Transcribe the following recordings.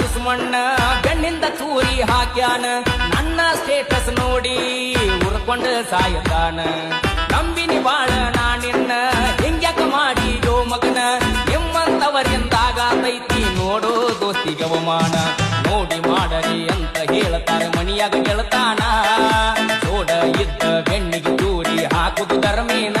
ದುಸ್ಮಣ್ಣ ಗಣ್ಣಿಂದ ಚೂರಿ ಹಾಕ್ಯಾನ, ನನ್ನ ಸ್ಟೇಟಸ್ ನೋಡಿ ಉರ್ಕೊಂಡ ಸಾಯತಾನ. ನಂಬಿನಿ ಬಾಳ ನಾನಿನ್ನ ಹಿಂಗ್ಯಾಕ ಮಾಡಿ ಯೋ ಮಗನ ನಿಮ್ಮಂತವರಿಂದಾಗತೈತಿ ನೋಡೋ ದೋಸ್ತಿಗೆ ಅವಮಾನ. ನೋಡಿ ಮಾಡರಿ ಅಂತ ಹೇಳ್ತಾರ ಮನಿಯಾಗ ಗೆಳತಾನ ಸೋಡ ಇದ್ದ ಬೆಣ್ಣಿಗೆ ಚೂರಿ ಹಾಕುದು ಧರ್ಮೇನ.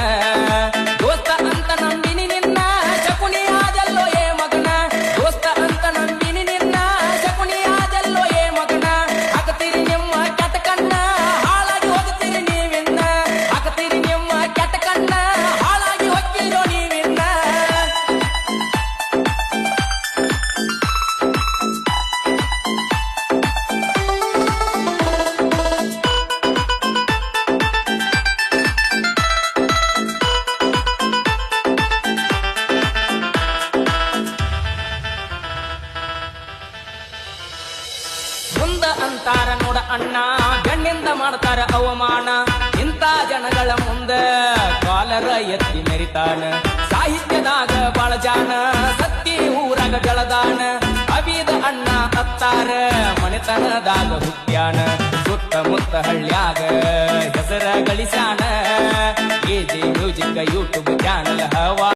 ಮುಂದ ಅಂತಾರ ನೋಡ ಅಣ್ಣ. ಗಣ್ಣಿಂದ ಮಾಡ್ತಾರ ಅವಮಾನ. ಇಂಥ ಜನಗಳ ಮುಂದ ಕಾಲರ ಎತ್ತಿ ಮೆರಿತಾನ. ಸಾಹಿತ್ಯದಾಗ ಬಾಳ ಜಾನ. ಸತ್ತಿ ಊರಾಗ ಜಳದಾನ. ಅವಿದ ಅಣ್ಣ ಅತ್ತಾರ. ಮನೆತನದಾಗ ಹುಟ್ಟ್ಯಾನ. ಸುತ್ತಮುತ್ತ ಹಳ್ಳ್ಯಾಗ ಹೆಸರ ಗಳಿಸ್ಯಾನ.